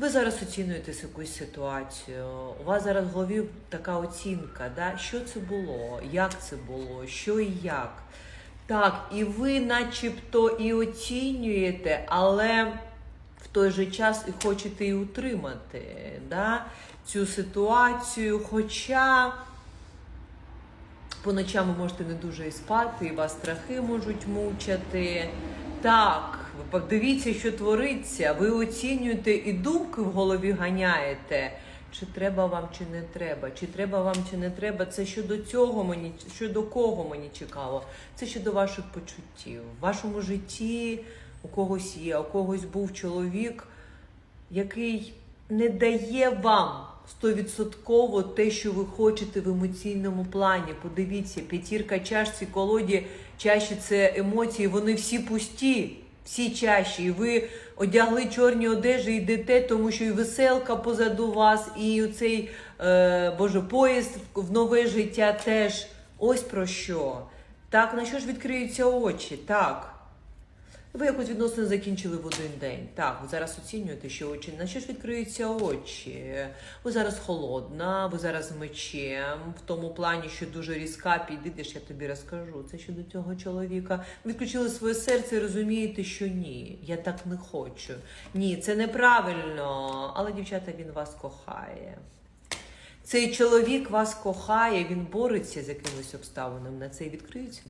Ви зараз оцінюєте якусь ситуацію. У вас зараз в голові така оцінка, да? що це було, як це було, що і як. Так, і ви начебто і оцінюєте, але в той же час і хочете і утримати да? цю ситуацію. Хоча по ночам ви можете не дуже і спати, і вас страхи можуть мучати. Так, ви подивіться, що твориться. Ви оцінюєте і думки в голові ганяєте. Чи треба вам, чи не треба, чи треба вам, чи не треба. Це щодо цього мені, щодо кого мені цікаво. Це щодо ваших почуттів. В вашому житті у когось є, у когось був чоловік, який не дає вам стовідсотково те, що ви хочете в емоційному плані. Подивіться, п'ятірка чашці, колоді, чаші це емоції, вони всі пусті, всі чаші. І ви одягли чорні одежі, йдете, тому що і веселка позаду вас, і цей е, боже поїзд в нове життя теж. Ось про що. Так, на що ж відкриються очі? Так. Ви якось відносини закінчили в один день. Так, ви зараз оцінюєте, що очі. На що ж відкриються очі? Ви зараз холодна, ви зараз мечем, в тому плані, що дуже різка, підійдеш, я тобі розкажу. Це щодо цього чоловіка. Відключили своє серце і розумієте, що ні, я так не хочу. Ні, це неправильно. Але, дівчата, він вас кохає. Цей чоловік вас кохає, він бореться з якимось обставинами. На це і відкриються